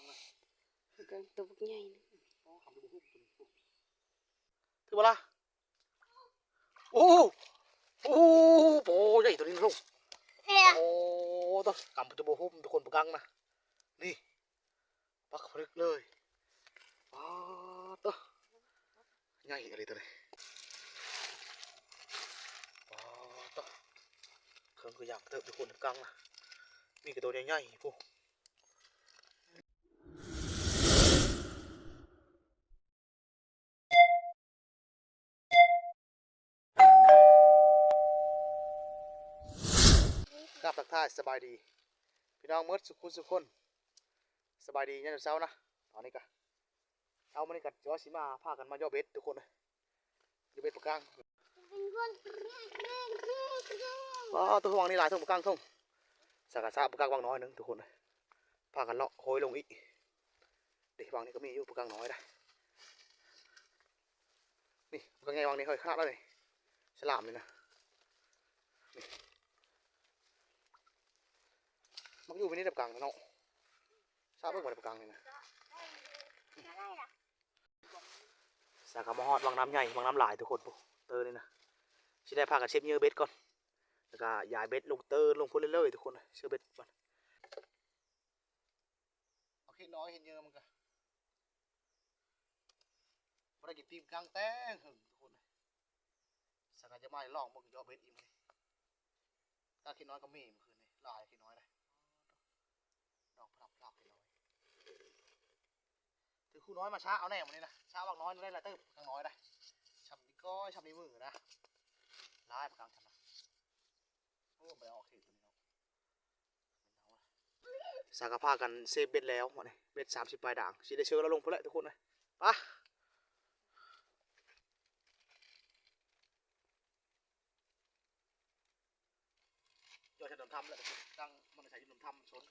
างนะก็ตัวบักใหญ่นะอ๋อทำดูบุ้มตัวนี้ถือมาละโอ้โหโอ้โหโอ้ใหญ่ตัวนี้นะลูกเนี่ยโอ้ต้องกำจะบุ้มทุกคนประกังนะนี่ปักพลึกเลยป้าดตัวใหญ่อะไรตัวนี้ป้าดตัวเครื่องคืออย่างเติบทุกคนประกังนะมีกระตัวใหญ่ๆพวก ครับทักทายสบายดี พี่น้องเมื่อสุขุนสุขคนสบายดีเนี่ยามเช้านะตอนนี้ก็เช้ามันนี่ก็จอสิมาพากันมาย่อเบ็ดทุกคนเลยย่อเบ็ดปากกลางว้าวตัววางนี่หลายทุ่งปากกลางทุ่งสักกะซาปากกลางวางน้อยหนึงทุกคนเลยพากันเลาะโหยลงอีกเด็กวางนี่ก็มีอยู่ปากกลางน้อยได้นี่ปากกลางไงวางนี่ค่อยคาดแล้วนี่ฉลามนี่นะ มันอยู่ไปนี่ดับกลางนะเนาะทราบเรื่งว่าดับกลางนี่นะสากกระมอดวางน้ำใหญ่วางน้ำหลายทุกคนปุ๊เตอร์นี่นะชิได้พากันเชฟเยอะเบ็ดก่อนแล้วก็ย้ายเบ็ดลงเตอร์ลงพุ่นเรื่อยๆทุกคนเชื่อเบ็ดก่อนโอเคน้อยเห็นเยอะมันก็บ่ได้กินตีมกลางแต้งหึงทุกคนสักกะจะมาลองมันก็ยอเบ็ดอีกมันตาขี้น้อยก็มีเมื่อคืนนี้ลายขี้น้อยเลย ดอกพลับพลับไปเลย ถือคู่น้อยมาช้าเอาแน่วันนี้นะช้าบางน้อยได้ละเติบกลางน้อยได้ชำดีก้อยชำดีมือนะร้ายปากกลางชำนะโอ้ไปออกเขตตัวนี้เนาะสากผ้ากันเซฟเบ็ดแล้ววันนี้เบ็ดสามสิบปลายด่างสีได้เชื้อแล้วลงพุ่นแล้วทุกคนเลยไปะยอดถนนทำแล้วตั้งมันใช้ถนนทำชน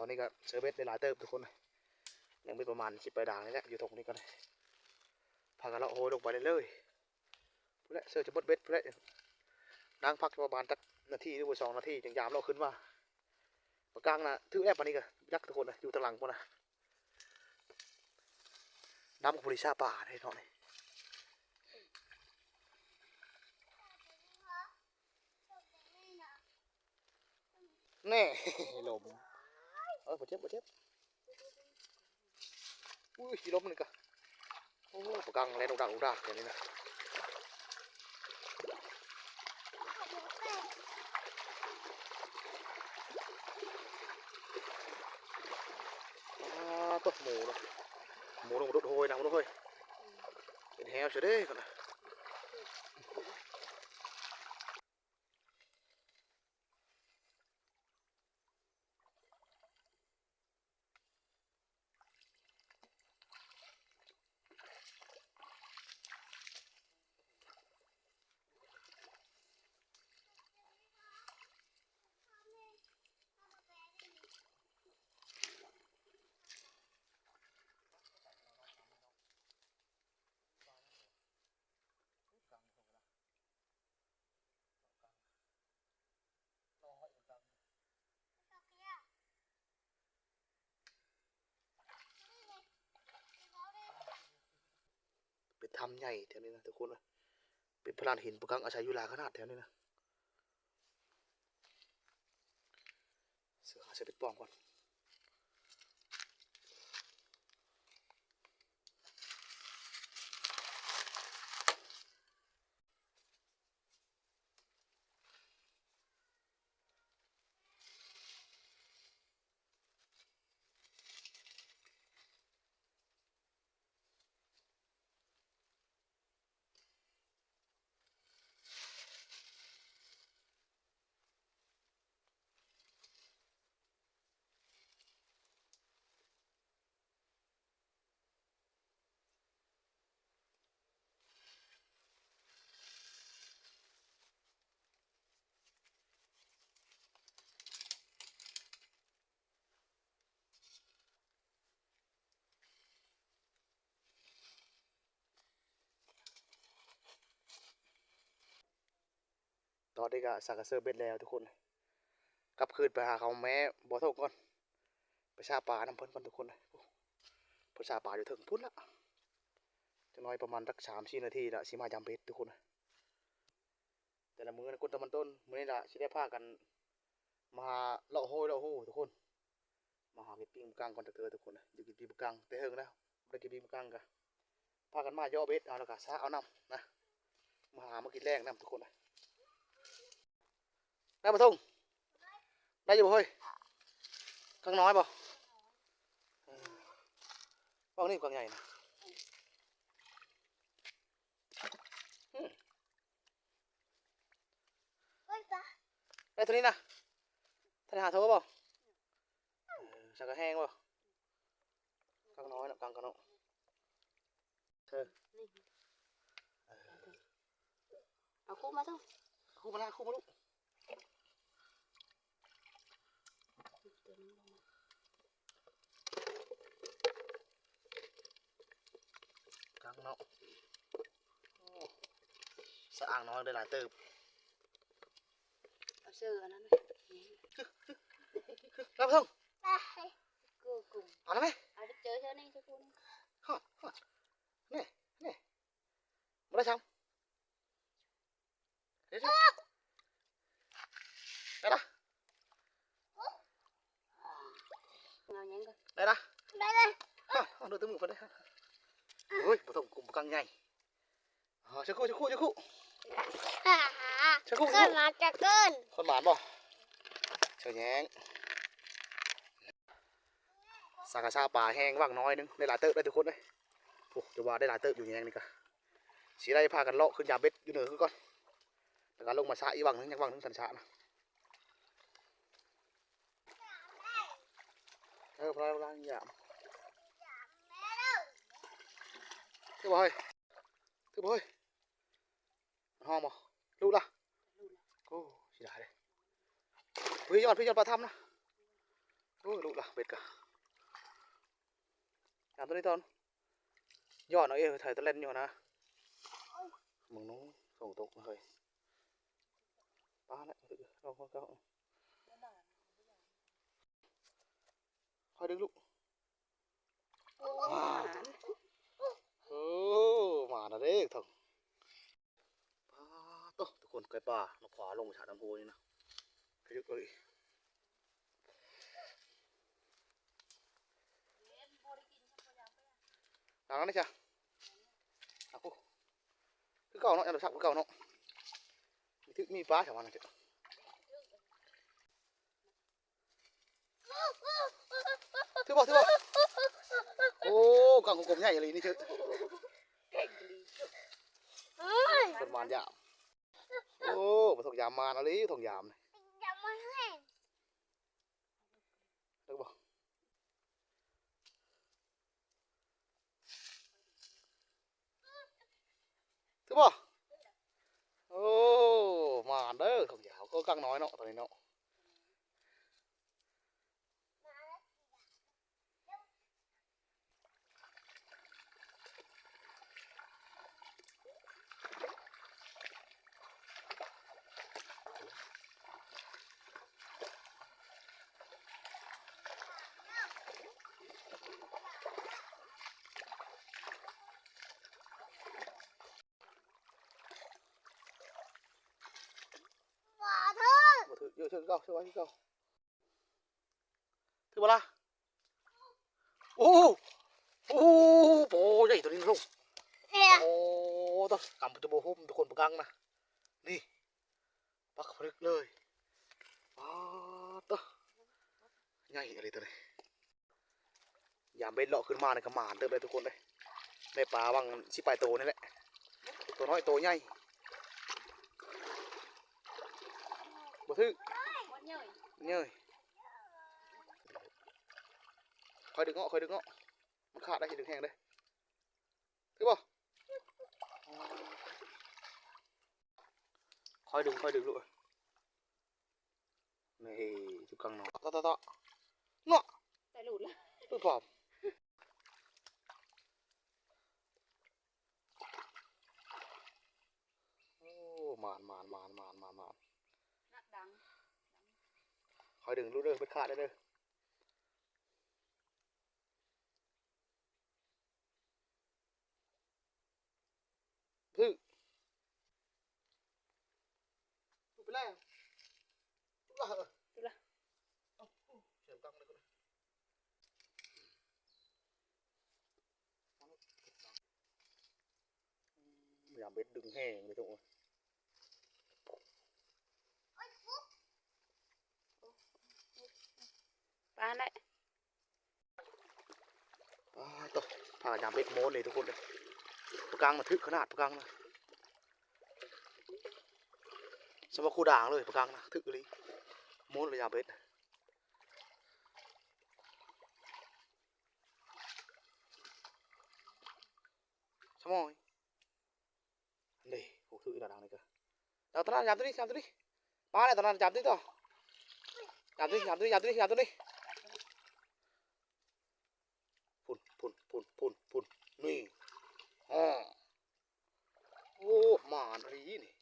อนนี้ก็เซอร์เบสได้หลายเติบทุกคนเลยยังไม่ประมาณสิบปลายด่างนี่แหละอยู่ตรงนี้ก็เลยพากันเลาะโหยลงไปเรื่อยๆพุ่นแหละเสือจะบดเบ็ดพุ่นแหละนั่งพักประมาณสักนาทีหรือว่าสองนาทีจังยามเราขึ้นมาปากกลางนะถือแอบมานี่ก็ยักษ์ทุกคนนะอยู่ตางหลังพวกนะน้ำของบริชาป่าได้เนาะนี่แน่ลม เออบ่เจ็บบ่เจ็บอุ้ยขี่ลมนี่ก็โอ้ปากกลางแลนอุกดักอุกดักอย่างนี้นะอ่าตัวหมูเนาะหมูลงมาดุดโหยนะมาดุดโหยเป็นแฮวเฉยเด้ก่อนนะ ทำใหญ่แถวนี้นะทุกคนนะเป็นพลานหินปะกังอาชัยยุลาขนาดแถวนี้นะเสือหาเสือเป็ดปองก่อน อนนี้ก็สักกระเซอร์เบ็ดแล้วทุกคนกลับคืนไปหาเขาแม้บ่อทงก่อนไปชาปลาน้ำเพิ่นก่อนทุกคนพนชาปลาอยู่ถึงพุ่นละจะน้อยประมาณสักสามสี่นาทีละสิมายามเบ็ดทุกคนนะแต่ละมือนะกุนตะมันต้นมือนี้ละสิได้พากันมาเลาะโหยเลาะโห้ทุกคน มาหาเก็บปิ้งกังก่อนจะเจอทุกคนนะอยู่กินปิ้งกังแต่เฮิงแล้วไม่ได้กินปิ้งกังกันพากันมาย่อเบ็ดเอาแล้วก็ซาเอาน้ำนะมาหามากินแรงน้ำทุกคนนะ ได้ปะทุ่งได้อยู่บ่เฮ้ยข้างน้อยบ่เออว่างนี่กวางใหญ่นะอืมเฮ้ยปลาได้ตัวนี้นะท่านหาโทรบ่เออสักกระแห้งบ่ข้างน้อยนะกลางกันเนาะเธอเอาคู่มาเถอะคู่มาหน้าคู่มาลูกกลางเนาะโอ้สะอ่างน้อยได้หลายเติบเอาเสื้ออันนั้นไหมได้ปะทุ่งปลากูกลุ่มเอาได้ไหมเอาไปเจอเท่านี้สักคนฮะฮะนี่นี่มาได้ช่างเดี๋ยวๆได้ละเงายังก่อนได้ละได้เลยฮะเอาดูตัวมือไปได้ฮะ โอ้ยบ่ต้องกลุ่มบ่กังใหญ่อ๋อชักคู่ชักคู่ชักคู่ ชักคู่เกินมาจะเกินคนหมานบ่เฉยแยงสากาซาป่าแห้งว่างน้อยนึงได้หลายเติบได้ทุกคนเลยโอ้จะว่าได้หลายเติบอยู่แยงนี่กะสีได้พากันเลาะขึ้นยาเบ็ดอยู่เหนือขึ้นก่อนแล้วก็ลงมาซะอีกวังนึงยังวังนึงสันชะนะเออพลายพลายหยาม ถือบ่เฮ้ยถือบ่เฮ้ยห้องบ่ลูกล่ะโอ้สิได้เลยพี่ยอดพี่ยอดปลาทำนะโอ้ลูกล่ะ มาแล้วเด้ทั้งปลาโตทุกคนไก่ป่ามาขวาลงมาชาดน้ำโพนี่นะขยุกเลยหลังนั้นนี่จ้ะเอาคู่คือเก่าเนาะยังเราชักคือเก่าเนาะมีทึกมีปลาแถวนั้นนะจ้ะถือบ่ถือบ่โอ้กังกลมๆใหญ่เลยนี่เชื่อเฮ้ย คนมานยาม โอ้มาถกยามมานอะไรถกยามนี่อย่ามาให้เลิกบ่ถือบ่โอ้ มาเด้อถกยาวก็กังน้อยเนาะตอนนี้เนาะ เสือเก่าเสือไว้ที่เก่าถือเวลาโอ้โอ้โหใหญ่ตัวนี้นะลูกเอ๊ะโอ้ต้องกำปัจจุบันหุ้มทุกคนประกังนะนี่ปักพลึกเลยอ้าวตัวใหญ่อะไรตัวนี้ยามเบ็ดเลาะขึ้นมาในกระหมานเติมเลยทุกคนเลยแม่ปลาวังชิปลายโตนี่แหละตัวน้อยตัวใหญ่บ่ทึก วันย่อยเน่ยคอยดึงเงาะคอยดึงเงาะมันขาดได้อย่าดึง อยดึงลูกเด้อเป็นขาดได้เด้อพึ่งลูกไปแล้วลูกละเหรอดูละเอาเอาเสียงตังเลยก็ได้พยายามเบ็ดดึงแห้งเลยทุกคน ปลาได้อ่าต่อพายามเบ็ดโม้เลยทุกคนเลยปากกางมาทึกขนาดปากกางนะสมคูด่างเลยปากกางนะทึกเลยโม้เลยยามเบ็ดสมอยนี่โอ้ทึกด่างนี่ก็เราตอนนั้นยามตัวนี้ยามตัวนี้มาเลยตอนนั้นยามตัวนี้ต่อยามตัวนี้ยามตัวนี้ยามตัวนี้ยามตัวนี้พุ่น พุ่นพุ่นพุ่นนี่อ๋อโอ้มานนี้นี่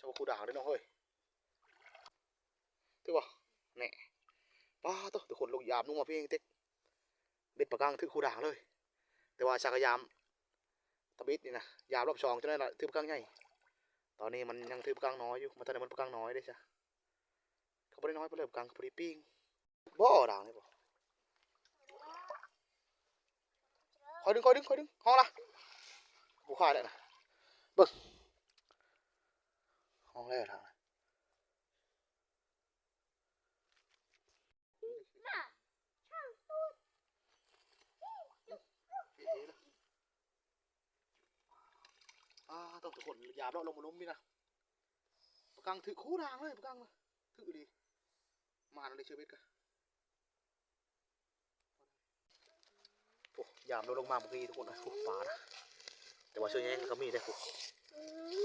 ชาวคูด่างเลยน้องเฮ้ยถือว่าแน่ป้าตัวทุกคนลงยามนุ่งมาเพียงเต็กเบ็ดปากกางถือคูด่างเลย แต่ว่าชากยามตะบิดนี่นะยามรอบสองจนได้ละถือปากกางใหญ่ตอนนี้มันยังถือปากกางน้อยอยู่มันตอนนี้มันปากกางน้อยเด้จ้ะเขาไม่ได้น้อยไปเลยปากกางพอดีปิ้งบ่ด่างนี่บ่ อยดึงคอยดึงคอยดึงห้องละบุคายแล้วนะเบิ้งห้องแรกทางต้องทุกคนยาบเราลงมาล้มพี่นะประกังถือคู่ทางเลยประกังเลยถือดีมาเลยเชื่อเบ็ดกัน โอ้ ยามลดลงมาเมื่อกี้ทุกคนนะโอ้ปลานะแต่ว่าเชือกแย่งก็มีได้พวกอื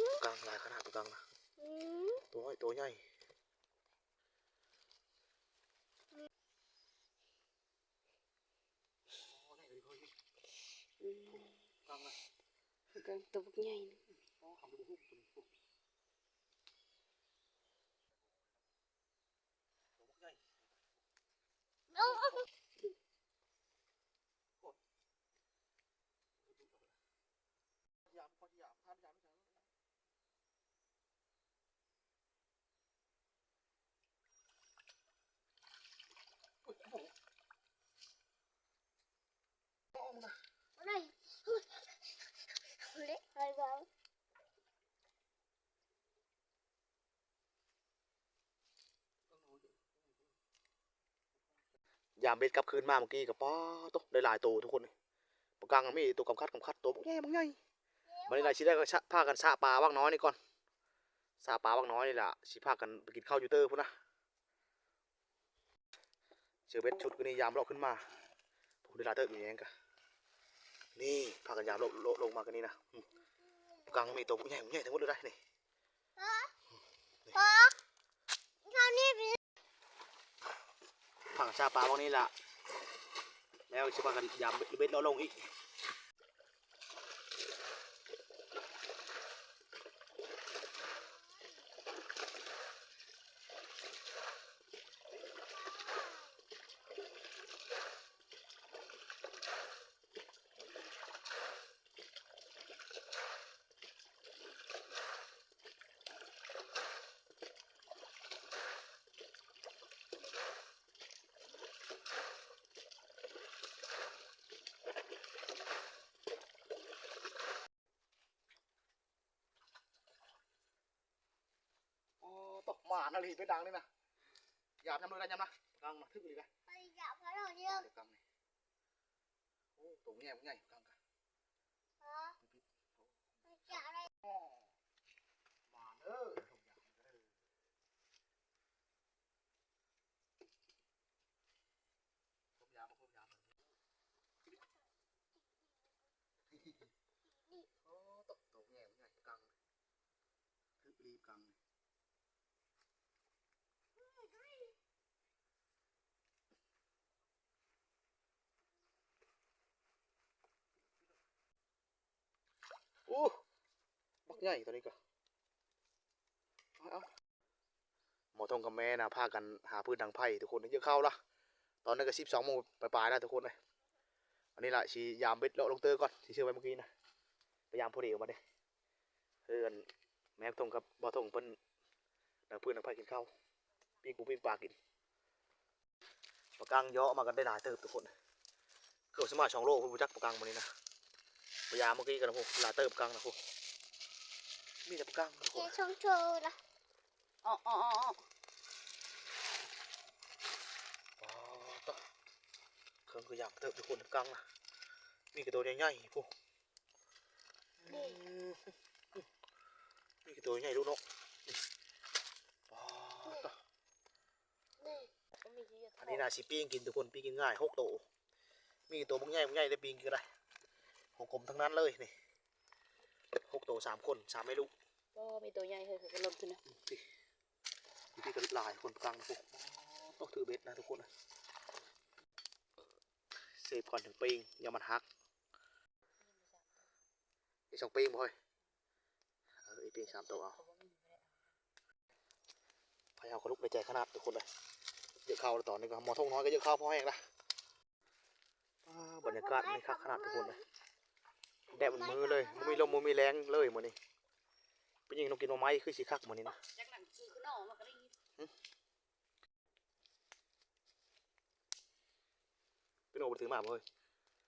มกลางลายขนาดตัวกลางนะอืมตัวน้อยตัวใหญ่โอ้ใหญ่เลยเฮ้ยอืมกลางนะกันตัวบักใหญ่นะ โอ้ทำดูหุ้มตัวนี้โอ้ตัวใหญ่ เอาเอา ยามพอยามทานยามไม่ใช่โอ้ยโอ้โหมองนะ อะไรเล็กอะไรบ้าง ยามเบ็ดกลับคืนมาเมื่อกี้กับป้าตัวได้หลายตัวทุกคนเลยปากกลางมีตัว กำคัดกำคัดตัวบางใหญ่บางใหญ่มันนี่แหละชิได้ก็ชะพากันสะปลาว่างน้อยนี่ก่อนสะปลาว่างน้อยนี่แหละชิพากันไปกินข้าวยูเตอร์พุ่นนะเจอเบ็ดชุดก็นี่ยามเลาะขึ้นมาผมได้ลายเตอร์อยู่อย่างกันนี่พากันยามเลาะลงมากันนี่นะ กกลางมีตัวบางใหญ่บางใหญ่ทั้งหมดเลยได้นี่พอเท่านี้เป็นพากันสะปลาว่างนี่แหละแล้วชิพากันยามเบ็ดเลาะลงอีกนาลีเป็นดังนี่นะหยาบยำเลยนะยำนะก ลางกันฮะไปจับอะไรอ๋อมาเด้อทุกอย่างเด้อผมยามมาผมยามมาโอ้ตกตัวแง่มันใหญ่กลางทึกรีบกลางนี่ โอ้บัก ใหญ่ตัวนี้ก็เอาหมอทงกับแม่นะพากันหาพืชดังไผ่ทุกคนเยอะเข้าละตอนนั้ก็สิบสองโมงปลายๆแล้วทุกคนเลยอันนี้แหละชียามเบ็ดเลาะลงเตอร์ก่อนที่เชื่อไว้เมื่อกี้นะพยายามพอดีออกมาเด้เพื่อนแม่ทงกับบอทงเพิ่นดังพืชดังไผ่กินข้าวปิ้งปูปิ้งปลากินปลากังยาะมากันได้หลายเติบทุกคนเกือบสมาร์ทสองโลคุณผู้จักปลากังวันนี้นะพยายามเมื่อกี้กันนะพวกลาเติบกังนะพวก มีแต่กังนะพเกวกชงโชว์ละอ๋ออ๋ออ๋ออ๋อต่อเครื่องคืออย่างเติบทุกคนกังนะมีกระตัวใหญ่ๆพวกอืมมีกระตัวใหญ่ลูกนกนี่อ๋อต่อนี่ก็มีที่จะอันนี้นาสิปิ้งกินทุกคนปิ้งกินง่ายหกโตวมีกี่ตัวบางใหญ่บางใหญ่ได้ปิ้งกินก็ได้หกกลมทั้งนั้นเลยนี่ หกโตวสามคนสามไม่ลูกก็มีตัวใหญ่เลยก็ลงขึ้นนะพี่พี่ก็หลายคนกลางนะพวกต้องถือเบ็ดนะทุกคนนะเซฟก่อนถึงปิงอย่ามันหักอีกสองปิงบ่เฮ้ยเอออีกปิงสามตัวเอาพยายามเขาลุกในใจขนาดทุกคนเลยเยอะเข้าแล้วตอนนี้ก็หมอทงน้อยก็เยอะเข้าพอแห้งละอ้าวบรรยากาศไม่คักขนาดทุกคนเลย แดดมันมือเลยมันมีลมมันมีแรงเลยหมดนี่เป็นยิงนกกินหนมไม้คือสีคักหมดนี่นะจากนั้นคือขึ้นออกมาก็ได้เป็นโอไปถือมาบ่เฮ้ย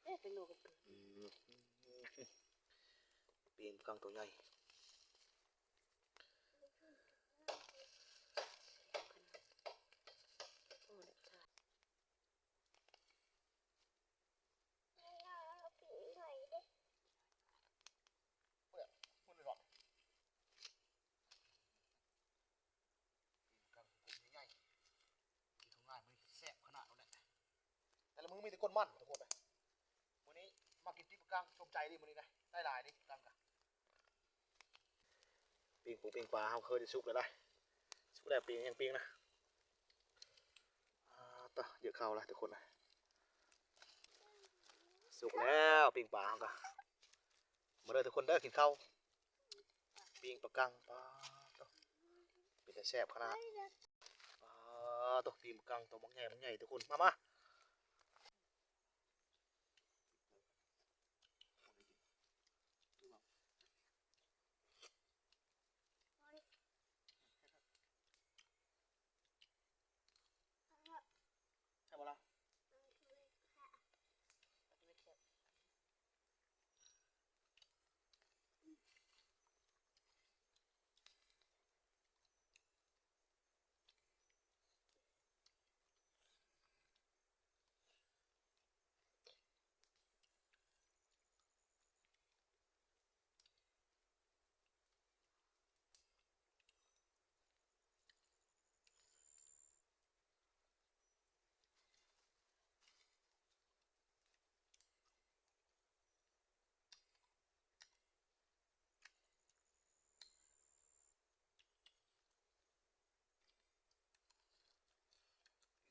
เอ๊ะเป็นโลกันอืมเปลี่ยนกลางตัวใหญ่ ผีหน่อยดิ มันหลอดกลางตัวใหญ่กินทงง่ายมันแซ่บขนาดนั้นแหละแต่ละมือมีแต่ก้นมันทุกคนเลยมื้อนี้มา กินที่ปกลางชมใจดิมื้อนี้นะได้หลายดิกลางกะปิงปูปิงปลาเขาเคยได้ซุกแล้วได้ซุกได้ปิงยังปิงนะอ่าต่อเยอะเข้าแล้วทุกคนนะสุกแล้วปิงปลาเขากะมาเลยทุกคนเด้กินข้าวปิ้งปลากังปลาตัวเป็นแต่แซ่บขนาดปลาตัวปิ้งปลากังตัวบักใหญ่บักใหญ่ทุกคนมามา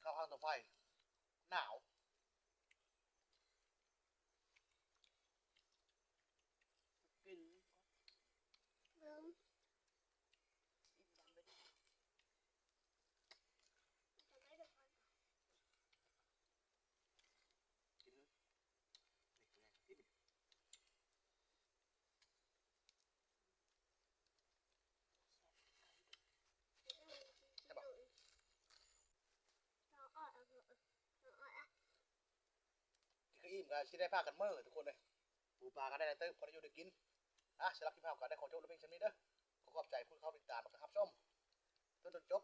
กินข้าวข้างตัวไฟหนาว กิน ลืมจะไม่ได้ฟัง กินเลยนี่ตัวใหญ่กินดิ น้องอ้อยเอาเถอะน้องอ้อยอะ กินข้าวอิ่ มกันชิได้ผ้ากันเมื่อทุกคนเลยปูปลากันได้ในเต้คนอยู่ได้กินอะสำหรับคลิปภาพกันได้ขอจบแล้วเพียงเท่านี้เด้อขอขอบใจผู้เข้าติดตามนะครับชมจนจนจบ